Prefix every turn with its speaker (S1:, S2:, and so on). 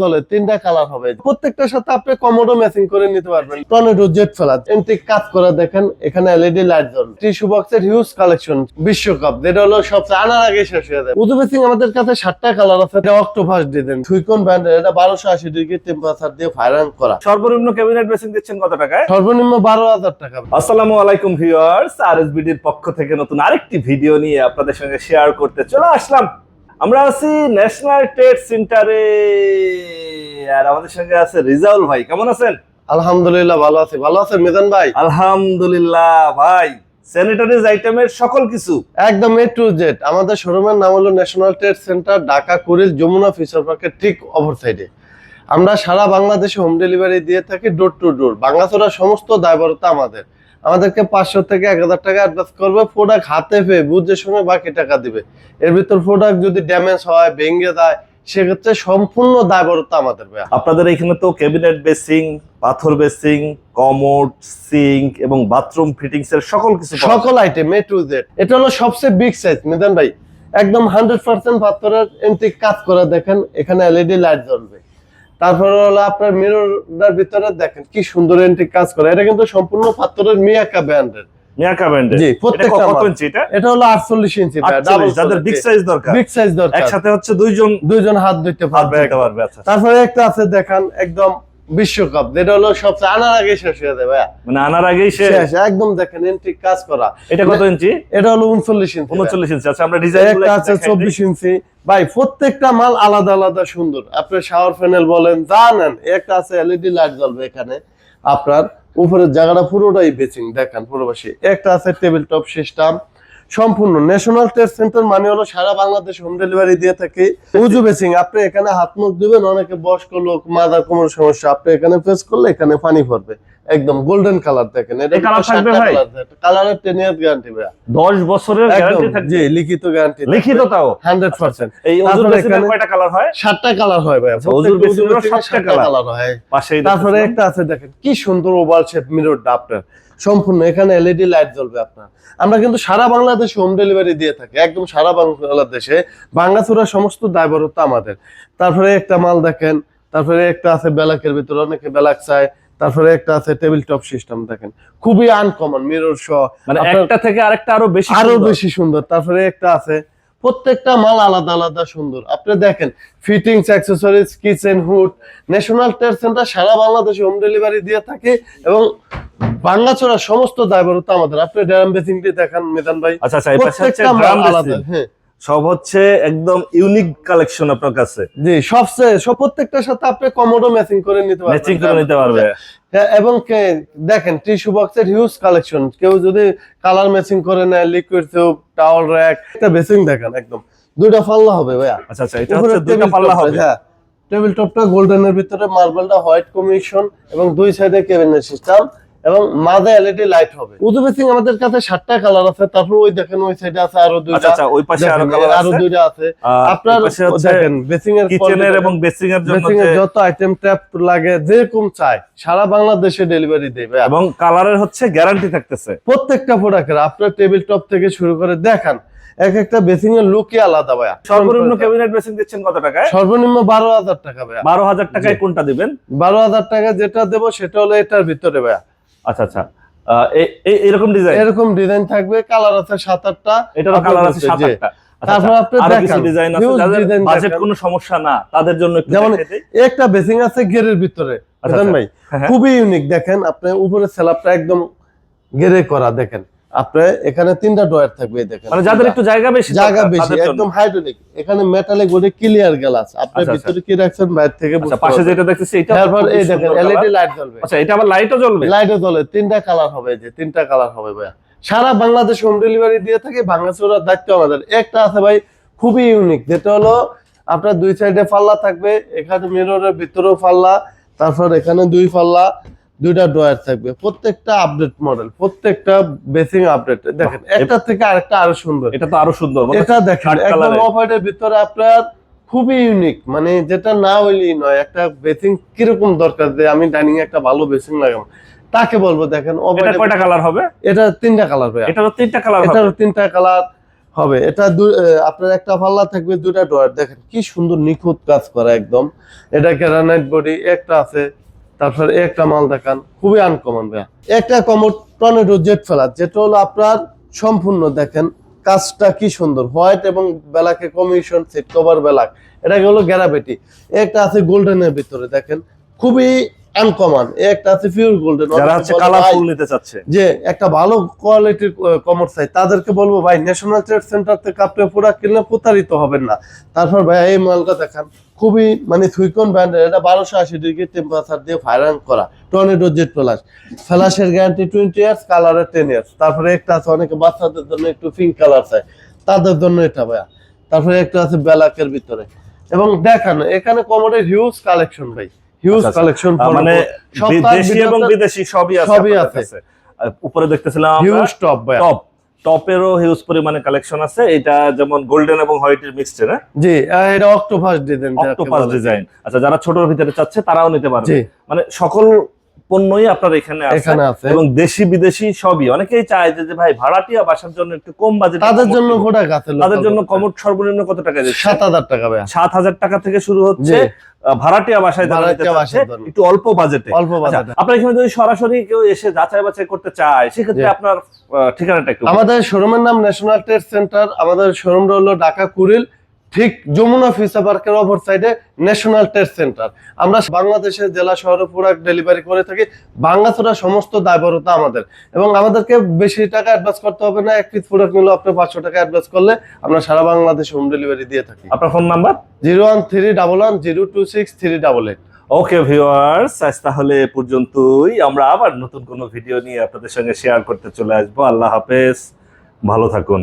S1: জ্বলে তিনটা কালার হবে। প্রত্যেকটার সাথে আপনি কমোডো ম্যাচিং করে নিতে পারবেন। টর্নেডো জেট ফেলার এন্টিক কাজ করা দেখেন এখানে এলইডি লাইট টিস্যু বক্সের হিউজ কালেকশন বিশ্বকাপ যেটা হলো সবচেয়ে আনার আগে শেষ হয়ে যায়। আমাদের কাছে সাতটা কালার আছে এটা অক্টোপাস ডিজাইন সুইকন ব্র্যান্ডের এটা বারোশো আশি ডিগ্রি টেম্পারেচার দিয়ে করা।
S2: সর্বনিম্ন ক্যাবিনেট বেসিং দিচ্ছেন কত টাকায়?
S1: সর্বনিম্ন বারো হাজার টাকা।
S2: আসসালামু আলাইকুম ভিউয়ার্স আরএসবিডির পক্ষ থেকে নতুন আরেকটি ভিডিও নিয়ে আপনাদের সঙ্গে শেয়ার করতে চলে আসলাম। আমরা আছি ন্যাশনাল ট্রেড সেন্টারে আর আমাদের সঙ্গে আছে রিজাউল ভাই কেমন আছেন?
S1: আলহামদুলিল্লাহ ভালো আছি। ভালো আছেন মিজান ভাই?
S2: আলহামদুলিল্লাহ ভাই স্যানিটারিজ আইটেমের সকল কিছু?
S1: একদম এ টু জেড আমাদের শোরুমের নাম হলো national trade centre Dhaka Kuril Jamuna future পার্কের ঠিক অপর সাইডে আমরা সারা বাংলাদেশে হোম ডেলিভারি দিয়ে থাকি ডোর টু ডোর বাংলাছড়া সমস্ত দায়বরতা আমাদের। আমাদেরকে পাঁচশো থেকে এক হাজার টাকা অ্যাডভান্স করবে। প্রোডাক্ট হাতে পেয়ে বুঝে শুনে বাকি টাকা দিবে। এর ভিতর প্রোডাক্ট যদি ড্যামেজ হয় ভেঙে যায় সেক্ষেত্রে সম্পূর্ণ দায়বরতা আমাদের
S2: আপনাদের এখানে তো ক্যাবিনেট বেসিং পাথর বেসিং কমোড সিঙ্ক এবং বাথরুম ফিটিংস এর সকল কিছু
S1: সকল আইটেম এ টু জেড এটা হলো সবচেয়ে বিগ সাইজ মিদান ভাই একদম হান্ড্রেড পার্সেন্ট পাথরের এন্টিক কাজ করা দেখেন এখানে এলইডি লাইট জ্বলবে। তারপরে হলো আপনার মিররটার ভিতরে দেখেন কি সুন্দর এন্টিক কাজ করা। এটা কিন্তু সম্পূর্ণ পাথরের মিয়াকা ব্র্যান্ডের
S2: মিয়াকা ব্র্যান্ডের
S1: জি, প্রত্যেকটা
S2: কত ইঞ্চি এটা?
S1: এটা হলো আটচল্লিশ ইঞ্চি
S2: আটচল্লিশ, যাদের বিগ সাইজ দরকার।
S1: বিগ সাইজ দরকার।
S2: একসাথে হচ্ছে দুইজন
S1: দুইজন হাত ধুইতে পারবে।
S2: পারবে আচ্ছা।
S1: তারপরে একটা আছে দেখান একদম বিশ্বকাপ যেটা হলো সবচেয়ে আনার আগে শেষ হয়ে যাবে।
S2: মানে আনার আগেই সে
S1: শেষ একদম দেখেন এন্টিক কাজ করা।
S2: এটা কত ইঞ্চি
S1: এটা হলো উনচল্লিশ ইঞ্চি ভাইয়া।
S2: উনচল্লিশ ইঞ্চি আচ্ছা আমরা ডিজাইন
S1: একটা আছে চব্বিশ ইঞ্চি ভাই, প্রত্যেকটা মাল আলাদা আলাদা সুন্দর। আপনার শাওয়ার প্যানেল বলেন, যা নেন, একটা আছে এলইডি লাইট জ্বলবে এখানে। আপনার উপরের জায়গাটা পুরোটাই বেচিং দেখেন পুরোবাসী একটা আছে টেবিল টপ সিস্টেম সম্পূর্ণ ন্যাশনাল টেস্ট সেন্টার মানে হলো সারা বাংলাদেশ হোম ডেলিভারি দিয়ে থাকে। উজু বেচিং আপনি এখানে হাত মুখ দিবেন অনেকে বয়স্ক লোক মাদার কোমর সমস্যা, আপনি এখানে প্রেস করলে এখানে পানি পড়বে একদম গোল্ডেন কালার দেখেন।
S2: থাকবে ভাই?
S1: কালারের টেন ইয়ার গ্যারান্টি ভাইয়া।
S2: দশ বছরের
S1: একদম
S2: গ্যারান্টি থাকবে।
S1: জি লিখিত গ্যারান্টি
S2: লিখিত তাও
S1: হান্ড্রেড পার্সেন্ট
S2: এই ওজুর বেসিনের
S1: এখানে-
S2: কয়টা কালার হয়?
S1: সাতটা কালার হয় ভাই
S2: ওজুর colour।
S1: হয়।
S2: পাশেই
S1: তারপরে একটা আছে দেখেন কি সুন্দর ওভার শেপ মিররটা আপনার। সম্পূর্ণ এখানে এলইডি লাইট জ্বলবে আপনার। আমরা কিন্তু সারা বাংলাদেশে হোম ডেলিভারি দিয়ে থাকি। একদম সারা বাংলাদেশে। বাংলাচুরা সমস্ত দায়বরতা আমাদের। তারপরে একটা মাল দেখেন। তারপরে একটা আছে বেলাকের ভিতরে অনেকে বেলাক চায়। তারপরে একটা আছে টেবিল টপ সিস্টেম দেখেন। খুবই আনকমন মিরর সহ।
S2: মানে একটা থেকে আরেকটা আরও বেশি আরও
S1: বেশি সুন্দর। তারপরে একটা আছে প্রত্যেকটা মাল আলাদা আলাদা সুন্দর। আপনি দেখেন fittings accessories kitchen hood national trade centre সারা বাংলাদেশে হোম ডেলিভারি দিয়ে থাকে এবং বাংলাছড়া সমস্ত দায়বরতা আমাদের। আপনি ড্রাম বেসিংটি দেখান মেদান ভাই।
S2: আচ্ছা আচ্ছা
S1: প্রত্যেকটা মাল
S2: ড্রাম
S1: আলাদা হ্যাঁ।
S2: সব হচ্ছে একদম ইউনিক কালেকশন আপনার কাছে।
S1: জি সবচেয়ে সব প্রত্যেকটার সাথে আপনি কমোডো ম্যাচিং করে নিতে পারবেন।
S2: ম্যাচিং করে নিতে পারবে।
S1: হ্যাঁ, এবং দেখেন টিস্যু বক্সের হিউজ কালেকশন কেউ যদি কালার ম্যাচিং করে নেয় লিকুইড টিউব টাওয়াল র্যাক একটা বেসিং দেখেন একদম। দুইটা পাল্লা হবে ভাইয়া।
S2: আচ্ছা আচ্ছা এটা হচ্ছে দুইটা পাল্লা হবে।
S1: হ্যাঁ টেবিল টপটা গোল্ডেনের ভিতরে মার্বেলটা হোয়াইট কমিশন এবং দুই সাইডে কেবিনের সিস্টেম এবং মাঝে এলইডি লাইট হবে। উদু বেসিং আমাদের কাছে সাতটা কালার আছে তারপর ওই দেখেন ওই সাইডে আছে আরও
S2: আচ্ছা
S1: দুইটা।
S2: আচ্ছা ওই পাশে
S1: আরও
S2: কালার আরও
S1: দুইটা আছে। আপনার দেখেন বেসিং এর
S2: কিচেনের এবং বেসিং এর জন্য যে-
S1: যত আইটেম ট্যাপ লাগে যেরকম চাই সারা বাংলাদেশে ডেলিভারি দেবে।
S2: এবং কালারের হচ্ছে গ্যারান্টি থাকতেছে।
S1: প্রত্যেকটা প্রোডাক্টের আপনার টেবিল টপ থেকে শুরু করে দেখান এক একটা বেসিং এর লুকই আলাদা ভাইয়া।
S2: সর্বনিম্ন ক্যাবিনেট বেসিং দিচ্ছেন কত টাকায়?
S1: সর্বনিম্ন বারো হাজার টাকা ভাইয়া।
S2: বারো হাজার টাকায় কোনটা দিবেন?
S1: বারো হাজার টাকা যেটা দেবো সেটা হলো এটার ভিতরে ভাইয়া।
S2: আচ্ছা আচ্ছা। এরকম ডিজাইন
S1: এরকম ডিজাইন থাকবে কালার আছে সাত আটটা
S2: এটারও কালার আছে সাত আটটা। আচ্ছা,
S1: তারপর
S2: আচ্ছা,
S1: আপনি
S2: ডিজাইন আছে
S1: huge
S2: যাদের বাজেট কোনো সমস্যা না তাদের জন্য একটু
S1: যেমন একটা বেসিং আছে গেরের ভিতরে।
S2: আচ্ছা,
S1: বুঝলেন
S2: আচ্ছা।
S1: ভাই
S2: হ্যাঁ, হ্যাঁ।
S1: খুবই ইউনিক দেখেন আপনি উপরে স্ল্যাবটা একদম গেরে করা দেখেন। আপনি এখানে তিনটা ডয়ার থাকবে দেখেন।
S2: মানে যাদের একটু জায়গা বেশি
S1: জায়গা বেশি একদম হাইড্রোলিক এখানে মেটালিক বডি ক্লিয়ার গ্লাস আপনি
S2: আচ্ছা,
S1: ভিতরে কি রাখছেন? বাইরে থেকে
S2: আচ্ছা পাশে যেটা দেখতেছি এটা
S1: তারপর এই দেখেন এলইডি লাইট জ্বলবে।
S2: আচ্ছা এটা আবার লাইটও জ্বলবে?
S1: লাইটও জ্বলে তিনটা কালার হবে যে তিনটা কালার হবে ভাইয়া। সারা বাংলাদেশ হোম ডেলিভারি দিয়ে থাকে ভাঙাচোরার দায়িত্ব আমাদের। একটা আছে ভাই খুবই ইউনিক যেটা হলো আপনার দুই সাইডে পাল্লা থাকবে এখানে মিররের ভিতরেও পাল্লা তারপর এখানে দুই পাল্লা দুইটা ড্রয়ার থাকবে প্রত্যেকটা আপডেট মডেল প্রত্যেকটা বেসিং আপডেট দেখেন একটা থেকে আরেকটা আরও সুন্দর।
S2: এটা তো আরও সুন্দর মানে
S1: এটা দেখেন একদম অফ হোয়াইটের ভিতরে আপনার খুবই ইউনিক মানে যেটা না হইলেই নয় একটা বেসিং কীরকম দরকার যে আমি ডাইনিং একটা ভালো বেসিং লাগাবো। তাকে বলব দেখেন
S2: এটা কয়টা কালার হবে?
S1: এটা তিনটা কালার ভাইয়া।
S2: এটারও তিনটা কালার হবে।
S1: এটার তিনটা কালার হবে। এটা আপনার একটা পাল্লা থাকবে দুটা ডয়ার দেখেন কি সুন্দর নিখুঁত কাজ করা একদম। এটা গ্রানাইট বডি একটা আছে। তারপর একটা মাল দেখান, খুবই আনকমন ভাইয়া। একটা কমর টর্নেডো জেট ফেলার যেটা হলো আপনার সম্পূর্ণ দেখেন, কাজটা কি সুন্দর, হোয়াইট এবং বেলাকে কমিশন, সেট কভার বেলাক এটা হলো গ্যারাবেটি একটা আছে গোল্ডেনের ভিতরে, দেখেন, খুবই আনকমন একটা আছে পিওর গোল্ডেন
S2: যারা হচ্ছে কালারফুল নিতে চাচ্ছে।
S1: যে একটা ভালো কোয়ালিটির কমার্স চাই তাদেরকে বলব ভাই ন্যাশনাল ট্রেড সেন্টার থেকে আপনি প্রোডাক্ট কিনলে প্রতারিত হবেন না। তারপর ভাই এই মালটা দেখান। খুবই মানে থুইকন ব্র্যান্ডের এটা বারোশো আশি ডিগ্রি টেম্পারেচার দিয়ে ফায়ারিং করা। টর্নেডো জেট ফ্লাশ ফ্ল্যাশের গ্যারান্টি টোয়েন্টি ইয়ার্স কালারের টেন ইয়ার্স তারপরে একটা আছে অনেকে বাচ্চাদের জন্য একটু পিঙ্ক কালার চাই তাদের জন্য এটা ভাইয়া। তারপরে একটা আছে ব্ল্যাকের ভিতরে। এবং দেখান এখানে কমোডের হিউজ কালেকশন ভাই। হিউজ
S2: আচ্ছা, আচ্ছা।
S1: কালেকশন
S2: মানে দেশি এবং বিদেশি সবই আছে
S1: সবই আছে।
S2: উপরে দেখতেছিলাম
S1: হিউজ টপ
S2: টপ টপেরও হিউজ পরিমাণে কালেকশন আছে। এটা যেমন গোল্ডেন এবং হোয়াইটের মিক্সড না
S1: জি এটা অক্টোপাস ডিজাইন
S2: অক্টোপাস ডিজাইন আচ্ছা যারা ছোটর ভিতরে চাচ্ছে তারাও নিতে পারবে। মানে সকল পণ্যই আপনার এখানে আছে এবং দেশি বিদেশি সবই। অনেকেই চায় যে ভাই ভাড়াটিয়া বাসার জন্য একটু কম বাজেট
S1: তাদের জন্য প্রোডাক্ট আছে
S2: তাদের জন্য কমোড সর্বনিম্ন কত টাকা
S1: সাত হাজার টাকা
S2: সাত হাজার টাকা থেকে শুরু হচ্ছে ভাড়াটিয়া বাসায় যারা নিতে
S1: ভাড়াটিয়া
S2: চাচ্ছে,
S1: বাসার জন্য।
S2: একটু অল্প বাজেটে।
S1: অল্প বাজেটে।
S2: আপনার এখানে যদি সরাসরি কেউ এসে যাচাই বাছাই করতে চায় সেক্ষেত্রে আপনার আহ, ঠিকানাটা একটু
S1: আমাদের শোরুমের নাম ন্যাশনাল ট্রেড সেন্টার আমাদের শোরুমটা হলো ঢাকা কুড়িল ঠিক যমুনা ফিসা পার্কের অপর সাইডে ন্যাশনাল ট্রেড সেন্টার আমরা বাংলাদেশের জেলা শহরে প্রোডাক্ট ডেলিভারি করে থাকি। বাংলাছড়া সমস্ত দায়বরতা আমাদের। এবং আমাদেরকে বেশি টাকা অ্যাডভান্স করতে হবে না। এক পিস প্রোডাক্ট নিলেও আপনি পাঁচশো টাকা অ্যাডভান্স করলে আমরা সারা বাংলাদেশে হোম ডেলিভারি দিয়ে থাকি।
S2: আপনার phone number
S1: zero one three double one zero two six three double eight.
S2: Okay viewers আজ তাহলে এ পর্যন্তই। আমরা আবার নতুন কোনো ভিডিও নিয়ে আপনাদের সঙ্গে শেয়ার করতে চলে আসব। আল্লাহ হাফেজ। ভালো থাকুন।